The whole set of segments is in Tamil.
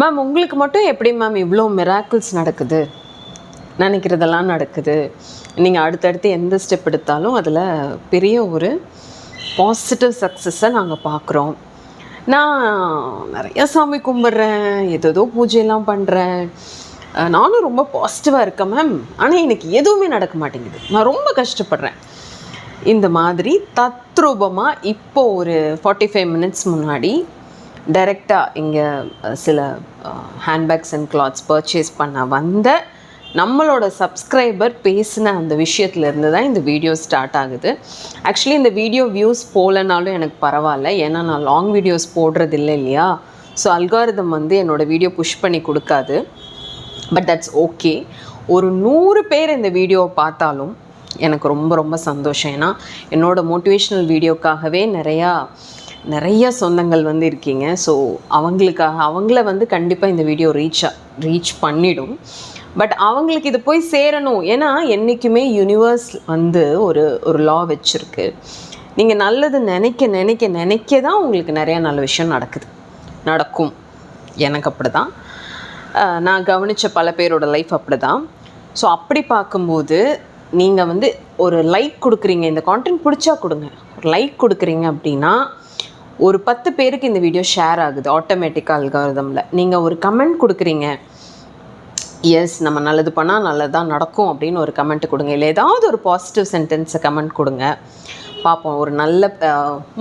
மேம் உங்களுக்கு மட்டும் எப்படி மேம் இவ்வளோ மிராக்கிள்ஸ் நடக்குது? நினைக்கிறதெல்லாம் நடக்குது. நீங்கள் அடுத்தடுத்து எந்த ஸ்டெப் எடுத்தாலும் அதில் பெரிய ஒரு பாசிட்டிவ் சக்ஸஸை நாங்கள் பார்க்குறோம் நான் நிறைய சாமி கும்பிட்றேன் ஏதேதோ பூஜையெல்லாம் பண்ணுறேன் நானும் ரொம்ப பாசிட்டிவாக இருக்கேன் மேம் ஆனால் எனக்கு எதுவுமே நடக்க மாட்டேங்குது. நான் ரொம்ப கஷ்டப்படுறேன். இந்த மாதிரி தத்ரூபமாக இப்போ ஒரு ஃபார்ட்டி ஃபைவ் மினிட்ஸ் முன்னாடி டைரெக்டாக இங்கே சில ஹேண்ட்பேக்ஸ் அண்ட் கிளாத்ஸ் பர்ச்சேஸ் பண்ண வந்த நம்மளோட சப்ஸ்கிரைபர் பேசின அந்த விஷயத்துலேருந்து தான் இந்த வீடியோ ஸ்டார்ட் ஆகுது. ஆக்சுவலி இந்த வீடியோ வியூஸ் போகலனாலும் எனக்கு பரவாயில்ல. ஏன்னா நான் லாங் வீடியோஸ் போடுறது இல்லை இல்லையா? ஸோ அல்காரிதம் வந்து என்னோடய வீடியோ புஷ் பண்ணி கொடுக்காது. பட் தட்ஸ் ஓகே ஒரு நூறு பேர் இந்த வீடியோவை பார்த்தாலும் எனக்கு ரொம்ப ரொம்ப சந்தோஷம். ஏன்னா என்னோடய மோட்டிவேஷ்னல் வீடியோக்காகவே நிறையா நிறைய சொந்தங்கள் வந்து இருக்கீங்க. ஸோ அவங்களுக்காக அவங்கள வந்து கண்டிப்பாக இந்த வீடியோ ரீச் ரீச் பண்ணிடும். பட் அவங்களுக்கு இது போய் சேரணும். ஏன்னா என்றைக்குமே யூனிவர்ஸ் வந்து ஒரு ஒரு லா வச்சுருக்கு. நீங்கள் நல்லது நினைக்க நினைக்க நினைக்க தான் உங்களுக்கு நிறையா நல்ல விஷயம் நடக்குது. நடக்கும். எனக்கு அப்படி தான் நான் கவனித்த பல பேரோட லைஃப் அப்படி தான் ஸோ அப்படி பார்க்கும்போது நீங்கள் வந்து ஒரு லைக் கொடுக்குறீங்க. இந்த கான்டென்ட் பிடிச்சா கொடுங்க. ஒரு லைக் கொடுக்குறீங்க அப்படின்னா ஒரு பத்து பேருக்கு இந்த வீடியோ ஷேர் ஆகுது ஆட்டோமேட்டிக்காக அல்காரதமில் நீங்கள் ஒரு கமெண்ட் கொடுக்குறீங்க எஸ் நம்ம நல்லது பண்ணால் நல்லதாக நடக்கும் அப்படின்னு ஒரு கமெண்ட் கொடுங்க. இல்லை ஏதாவது ஒரு பாசிட்டிவ் சென்டென்ஸை கமெண்ட் கொடுங்க. பார்ப்போம் ஒரு நல்ல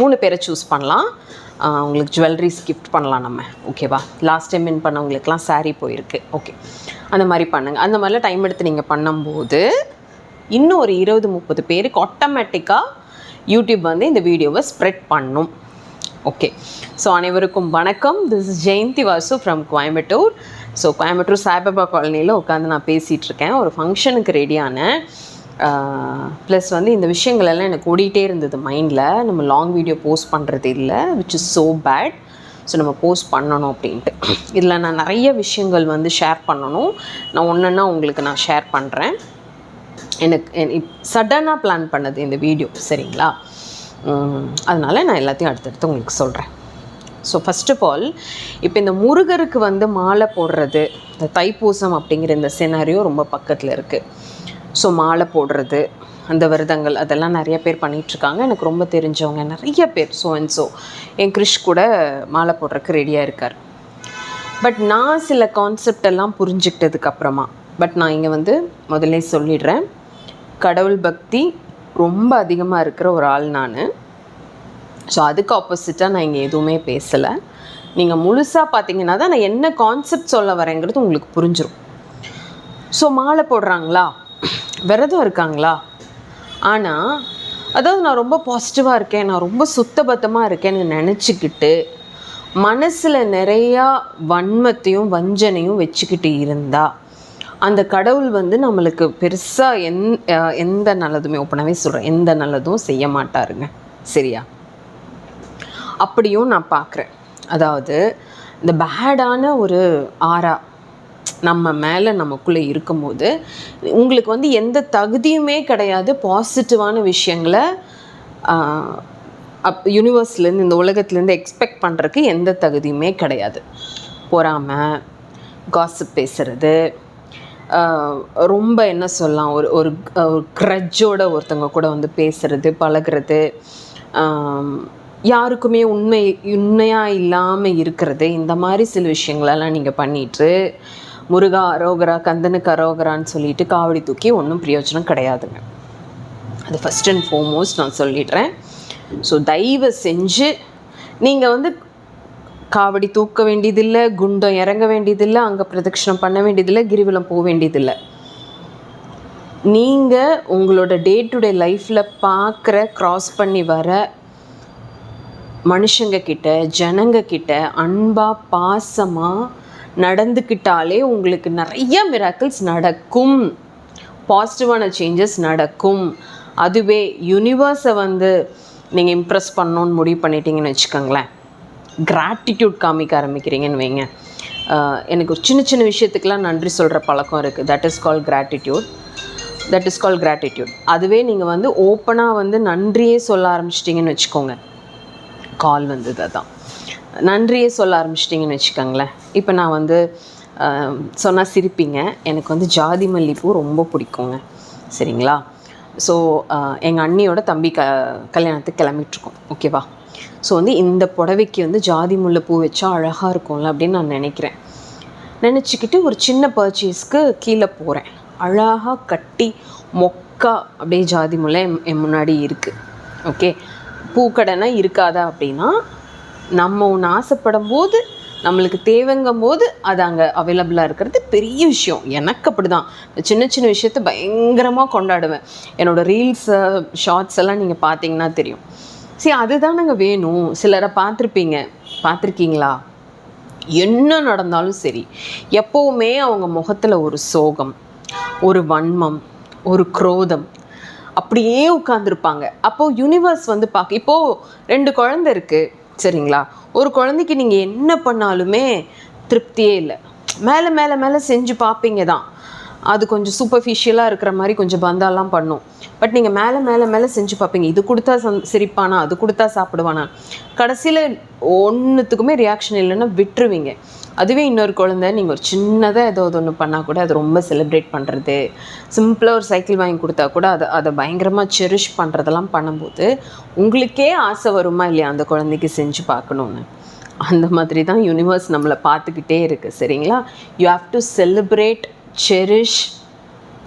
மூணு பேரை சூஸ் பண்ணலாம். உங்களுக்கு ஜுவல்லரிஸ் கிஃப்ட் பண்ணலாம் நம்ம. ஓகேவா லாஸ்ட் டைம் வின் பண்ணவங்களுக்குலாம் சாரீ போயிருக்கு. ஓகே அந்த மாதிரி பண்ணுங்கள் அந்த மாதிரிலாம் டைம் எடுத்து நீங்கள் பண்ணும்போது இன்னும் ஒரு இருபது முப்பது பேருக்கு ஆட்டோமேட்டிக்காக யூடியூப் வந்து இந்த வீடியோவை ஸ்ப்ரெட் பண்ணும். ஓகே ஸோ அனைவருக்கும் வணக்கம். This is Jayanthi Vasu from Coimbatore so Coimbatore Saibaba காலனியில் உட்காந்து நான் பேசிகிட்டு இருக்கேன் ஒரு ஃபங்க்ஷனுக்கு ரெடியான ப்ளஸ் வந்து இந்த விஷயங்கள் எல்லாம் எனக்கு ஓடிட்டே இருந்தது மைண்டில் நம்ம லாங் வீடியோ போஸ்ட் பண்ணுறது இல்லை which is so bad so நம்ம போஸ்ட் பண்ணணும் அப்படின்ட்டு. இதில் நான் நிறைய விஷயங்கள் வந்து ஷேர் பண்ணணும். நான் ஒன்றுன்னா உங்களுக்கு நான் ஷேர் பண்ணுறேன் எனக்கு சடனாக பிளான் பண்ணது இந்த வீடியோ சரிங்களா? அதனால் நான் எல்லாத்தையும் அடுத்தடுத்து உங்களுக்கு சொல்கிறேன் ஸோ ஃபர்ஸ்ட் ஆஃப் ஆல் இப்போ இந்த முருகருக்கு வந்து மாலை போடுறது இந்த தைப்பூசம் அப்படிங்கிற இந்த செனாரியோ ரொம்ப பக்கத்தில் இருக்குது ஸோ மாலை போடுறது அந்த விரதங்கள் அதெல்லாம் நிறைய பேர் பண்ணிகிட்ருக்காங்க எனக்கு ரொம்ப தெரிஞ்சவங்க நிறைய பேர் ஸோ அண்ட் ஸோ என் கிறிஷ் கூட மாலை போடுறதுக்கு ரெடியாக இருக்கார். பட் நான் சில கான்செப்ட் எல்லாம் புரிஞ்சுக்கிட்டதுக்கப்புறமா பட் நான் இங்கே வந்து முதல்ல சொல்லிடுறேன். கடவுள் பக்தி ரொம்ப அதிகமாக இருக்கிற ஒரு ஆள் நான். ஸோ அதுக்கு ஆப்போசிட்டாக நான் இங்கே எதுவுமே பேசலை. நீங்கள் முழுசாக பார்த்தீங்கன்னா தான் நான் என்ன கான்செப்ட் சொல்ல வரேங்கிறது உங்களுக்கு புரிஞ்சிடும் ஸோ மாலை போடுறாங்களா? விரதம் இருக்காங்களா? ஆனால் அதாவது நான் ரொம்ப பாசிட்டிவாக இருக்கேன் நான் ரொம்ப சுத்தபத்தமாக இருக்கேன்னு நினச்சிக்கிட்டு மனசில் நிறையா வன்மத்தையும் வஞ்சனையும் வச்சுக்கிட்டு இருந்தா அந்த கடவுள் வந்து நம்மளுக்கு பெருசாக எந் எந்த நல்லதுமே ஓப்பனாகவே சொல்கிறேன் எந்த நல்லதும் செய்ய மாட்டாருங்க. சரியா? அப்படியும் நான் பார்க்குறேன் அதாவது இந்த பேடான ஒரு ஆறா நம்ம மேலே நமக்குள்ளே இருக்கும்போது உங்களுக்கு வந்து எந்த தகுதியுமே கிடையாது பாசிட்டிவான விஷயங்களை அப் யூனிவர்ஸ்லேருந்து இந்த உலகத்துலேருந்து எக்ஸ்பெக்ட் பண்ணுறதுக்கு எந்த தகுதியுமே கிடையாது. பொறாமல் காசிப் பேசுகிறது ரொம்ப என்ன சொல்லலாம் ஒரு ஒரு ஒரு க்ரட்ஜோட ஒருத்தவங்க கூட வந்து பேசுறது பழகுறது யாருக்குமே உண்மை உண்மையாக இல்லாமல் இருக்கிறது இந்த மாதிரி சில விஷயங்களெல்லாம் நீங்கள் பண்ணிட்டு முருகா அரோகரா கந்தனுக்கு அரோகரான்னு சொல்லிட்டு காவடி தூக்கி ஒன்றும் பிரயோஜனம் கிடையாதுங்க. அது ஃபஸ்ட் அண்ட் ஃபோர்மோஸ்ட் நான் சொல்லிடுறேன். ஸோ தயவு செஞ்சு நீங்கள் வந்து காவடி தூக்க வேண்டியதில்லை குண்டம் இறங்க வேண்டியதில்லை அங்கே பிரதட்சணம் பண்ண வேண்டியதில்லை கிரிவலம் போக வேண்டியதில்லை. நீங்கள் உங்களோட டே டு டே லைஃப்பில் பார்க்குற க்ராஸ் பண்ணி வர மனுஷங்க கிட்ட ஜனங்க கிட்ட அன்பாக பாசமாக நடந்துக்கிட்டாலே உங்களுக்கு நிறைய மிராக்கிள்ஸ் நடக்கும். பாசிட்டிவான சேஞ்சஸ் நடக்கும். அதுவே யூனிவர்ஸை வந்து நீங்கள் இம்ப்ரெஸ் பண்ணணுன்னு முடிவு பண்ணிட்டீங்கன்னு வச்சுக்கோங்களேன். கிராட்டிடியூட் காமிக்க ஆரம்பிக்கிறீங்கன்னு வைங்க. எனக்கு ஒரு சின்ன சின்ன விஷயத்துக்கெலாம் நன்றி சொல்கிற பழக்கம் இருக்குது that is call gratitude that is call gratitude அதுவே நீங்கள் வந்து ஓப்பனாக வந்து நன்றியே சொல்ல ஆரம்பிச்சிட்டிங்கன்னு வச்சுக்கோங்க. கால் வந்தது அதான். நன்றியே சொல்ல ஆரம்பிச்சிட்டிங்கன்னு வச்சுக்கோங்களேன். இப்போ நான் வந்து சொன்னால் சிரிப்பீங்க. எனக்கு வந்து ஜாதி மல்லிப்பூ ரொம்ப பிடிக்குங்க. சரிங்களா? ஸோ எங்கள் அண்ணியோட தம்பி க கல்யாணத்துக்கு கிளம்பிட்டுருக்கோம் ஓகேவா ஸோ வந்து இந்த புடவைக்கு வந்து ஜாதி முல்லைப்பூ வச்சா அழகாக இருக்கும்ல அப்படின்னு நான் நினைக்கிறேன். நினச்சிக்கிட்டு ஒரு சின்ன பர்ச்சேஸ்க்கு கீழே போகிறேன் அழகாக கட்டி மொக்கா அப்படியே ஜாதி முல்லை என் என் முன்னாடி இருக்குது ஓகே பூக்கடைனா இருக்காதா அப்படின்னா நம்ம ஒன்று ஆசைப்படும் போது நம்மளுக்கு தேவைங்கும் போது அது அங்கே அவைலபிளாக இருக்கிறது பெரிய விஷயம். எனக்கு அப்படி தான் சின்ன சின்ன விஷயத்த பயங்கரமாக கொண்டாடுவேன். என்னோடய ரீல்ஸு ஷார்ட்ஸ் எல்லாம் நீங்கள் பார்த்தீங்கன்னா தெரியும். சரி அதுதானங்க வேணும். சிலரை பார்த்துருப்பீங்க. பார்த்துருக்கீங்களா? என்ன நடந்தாலும் சரி எப்போவுமே அவங்க முகத்தில் ஒரு சோகம் ஒரு வன்மம் ஒரு குரோதம் அப்படியே உட்காந்துருப்பாங்க அப்போது யூனிவர்ஸ் வந்து பார்க்க இப்போது ரெண்டு குழந்தை இருக்குது சரிங்களா? ஒரு குழந்தைக்கு நீங்கள் என்ன பண்ணாலுமே திருப்தியே இல்லை. மேலே மேலே மேலே செஞ்சு பார்ப்பீங்க தான் அது கொஞ்சம் சூப்பர்ஃபிஷியலாக இருக்கிற மாதிரி கொஞ்சம் பந்தாலாம் பண்ணும். பட் நீங்கள் மேலே மேலே மேலே செஞ்சு பார்ப்பீங்க. இது கொடுத்தா சந் சிரிப்பானா? அது கொடுத்தா சாப்பிடுவானா? கடைசியில் ஒன்றுத்துக்குமே ரியாக்ஷன் இல்லைன்னா விட்டுருவீங்க. அதுவே இன்னொரு குழந்தை நீங்கள் ஒரு சின்னதாக ஏதோ ஒன்று பண்ணால் கூட அது ரொம்ப செலிப்ரேட் பண்ணுறது சிம்பிளாக ஒரு சைக்கிள் வாங்கி கொடுத்தா கூட அதை அதை பயங்கரமாக செரிஷ் பண்ணுறதெல்லாம் பண்ணும்போது உங்களுக்கே ஆசை வருமா இல்லையா அந்த குழந்தைக்கு செஞ்சு பார்க்கணுன்னு அந்த மாதிரி தான் யூனிவர்ஸ் நம்மளை பார்த்துக்கிட்டே இருக்குது சரிங்களா? You have to celebrate cherish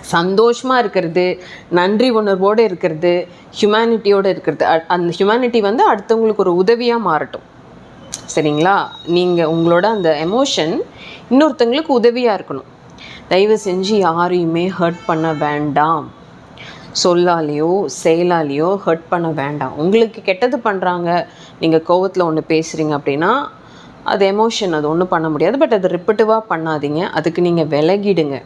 சந்தோஷமாக இருக்கிறது நன்றி உணர்வோடு இருக்கிறது ஹியூமனிட்டியோடு இருக்கிறது. அ- அந்த ஹியூமனிட்டி வந்து அடுத்தவங்களுக்கு ஒரு உதவியாக மாறட்டும். சரிங்களா? நீங்கள் உங்களோட அந்த எமோஷன் இன்னொருத்தங்களுக்கு உதவியாக இருக்கணும். தயவு செஞ்சு யாரையுமே ஹர்ட் பண்ண வேண்டாம். சொல்லாலேயோ செயலாலேயோ ஹர்ட் பண்ண வேண்டாம். உங்களுக்கு கெட்டது பண்ணுறாங்க நீங்கள் கோவத்தில் ஒன்று பேசுகிறீங்க அப்படின்னா அது எமோஷன் அது ஒன்றும் பண்ண முடியாது. பட் அது ரிப்பட்டிவாக பண்ணாதீங்க. அதுக்கு நீங்கள் விலகிடுங்க.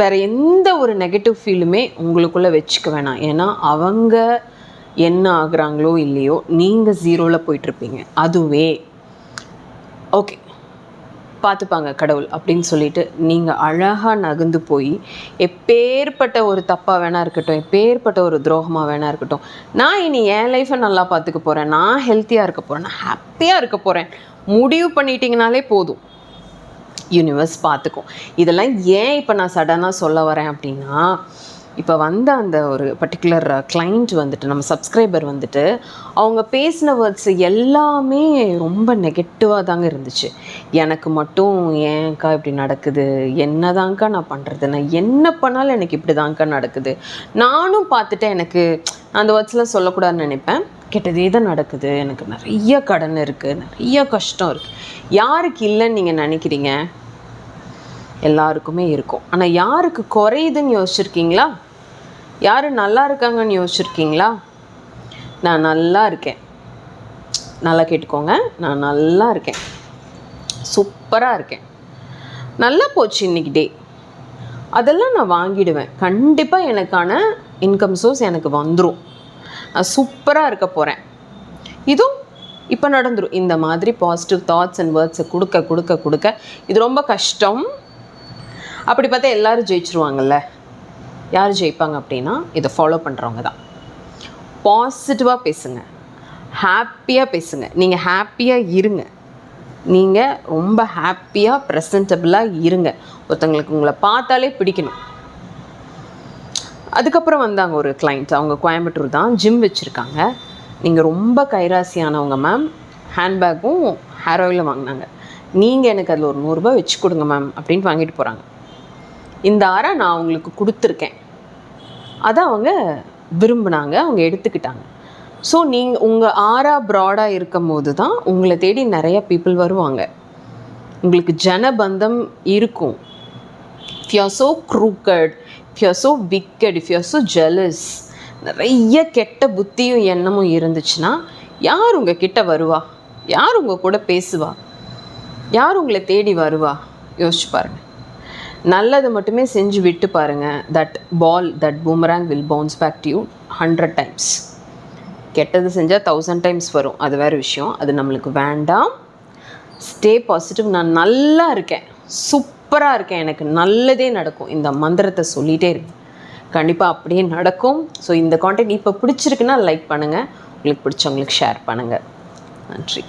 வேறு எந்த ஒரு நெகட்டிவ் ஃபீலுமே உங்களுக்குள்ளே வச்சுக்க வேணாம். ஏன்னா அவங்க என்ன ஆகுறாங்களோ இல்லையோ நீங்கள் ஜீரோவில் போயிட்டுருப்பீங்க அதுவே. ஓகே பார்த்துப்பாங்க கடவுள் அப்படின்னு சொல்லிட்டு நீங்கள் அழகாக நகர்ந்து போய் எப்பேற்பட்ட ஒரு தப்பாக வேணா இருக்கட்டும் எப்பேற்பட்ட ஒரு துரோகமாக வேணா இருக்கட்டும் நான் இனி என் லைஃப்பை நல்லா பார்த்துக்க போகிறேன் நான் ஹெல்த்தியாக இருக்க போகிறேன் நான் ஹாப்பியாக இருக்க போகிறேன் முடிவு பண்ணிட்டீங்கனாலே போதும். யூனிவர்ஸ் பார்த்துக்கும். இதெல்லாம் ஏன் இப்போ நான் சடனாக சொல்ல வரேன் அப்படின்னா இப்போ வந்த அந்த ஒரு பர்டிகுலர் கிளைண்ட் uh, வந்துட்டு நம்ம சப்ஸ்கிரைபர் வந்துட்டு அவங்க பேசின வேர்ட்ஸ் எல்லாமே ரொம்ப நெகட்டிவாக தாங்க இருந்துச்சு. எனக்கு மட்டும் ஏன்க்கா இப்படி நடக்குது? என்னதான்க்கா நான் பண்ணுறது நான் என்ன பண்ணாலும் எனக்கு இப்படி தாங்க்கா நடக்குது. நானும் பார்த்துட்டு எனக்கு அந்த வேர்ட்ஸ்லாம் சொல்லக்கூடாதுன்னு நினைப்பேன். கெட்டதே தான் நடக்குது. எனக்கு நிறைய கடன் இருக்குது நிறைய கஷ்டம் இருக்குது யாருக்கு இல்லைன்னு நீங்கள் நினைக்கிறீங்க? எல்லாருக்குமே இருக்கும். ஆனால் யாருக்கு குறையுதுன்னு யோசிச்சிருக்கீங்களா? யார் நல்லா இருக்காங்கன்னு யோசிச்சிருக்கீங்களா? நான் நல்லா இருக்கேன். நல்லா கேட்டுக்கோங்க. நான் நல்லா இருக்கேன். சூப்பராக இருக்கேன். நல்லா போச்சு இன்னைக்கு டே. அதெல்லாம் நான் வாங்கிடுவேன். கண்டிப்பாக எனக்கான இன்கம் சோர்ஸ் எனக்கு வந்துடும் நான் சூப்பராக இருக்க போகிறேன் இதுவும் இப்போ நடந்துரும். இந்த மாதிரி பாசிட்டிவ் தாட்ஸ் அண்ட் வேர்ட்ஸை கொடுக்க கொடுக்க கொடுக்க. இது ரொம்ப கஷ்டம். அப்படி பார்த்தா எல்லோரும் ஜெயிச்சிருவாங்கல்ல. யார் ஜெயிப்பாங்க அப்படின்னா இதை ஃபாலோ பண்ணுறவங்க தான். பாசிட்டிவாக பேசுங்க. ஹாப்பியாக பேசுங்க. நீங்கள் ஹாப்பியாக இருங்க. நீங்கள் ரொம்ப ஹாப்பியாக ப்ரெசன்டபுளாக இருங்க. ஒருத்தங்களுக்கு உங்களை பார்த்தாலே பிடிக்கணும். அதுக்கப்புறம் வந்தாங்க ஒரு கிளைண்ட் அவங்க கோயம்புத்தூர் தான். ஜிம் வச்சுருக்காங்க. நீங்கள் ரொம்ப கைராசியானவங்க மேம் ஹேண்ட்பேக்கும் ஹேர் ஆயிலும் வாங்கினாங்க. நீங்கள் எனக்கு அதில் ஒரு நூறுரூபா வச்சு கொடுங்க மேம் அப்படின்ட்டு வாங்கிட்டு போகிறாங்க இந்த அறை நான் அவங்களுக்கு கொடுத்துருக்கேன். அதை அவங்க விரும்பினாங்க அவங்க எடுத்துக்கிட்டாங்க. ஸோ நீங்கள் உங்கள் ஆறா ப்ராடாக இருக்கும் போது தான் உங்களை தேடி நிறைய பீப்புள் வருவாங்க. உங்களுக்கு ஜனபந்தம் இருக்கும். If you are so if if you are நிறைய கெட்ட புத்தியும் எண்ணமும் இருந்துச்சுன்னா யார் உங்கள் கிட்ட வருவா? யார் உங்கள் கூட பேசுவா? யார் உங்களை தேடி வருவா? யோசிச்சு பாருங்கள் நல்லது மட்டுமே செஞ்சு விட்டு பாருங்கள் that ball that boomerang will bounce back to you hundred times கெட்டது செஞ்சால் தௌசண்ட் டைம்ஸ் வரும். அது வேறு விஷயம். அது நம்மளுக்கு வேண்டாம். ஸ்டே பாசிட்டிவ் நான் நல்லா இருக்கேன். சூப்பராக இருக்கேன். எனக்கு நல்லதே நடக்கும். இந்த மந்திரத்தை சொல்லிகிட்டே இருக்கு கண்டிப்பாக அப்படியே நடக்கும். ஸோ இந்த கான்டென்ட் இப்போ பிடிச்சிருக்குன்னா லைக் பண்ணுங்கள் உங்களுக்கு பிடிச்சவங்களுக்கு ஷேர் பண்ணுங்கள் நன்றி.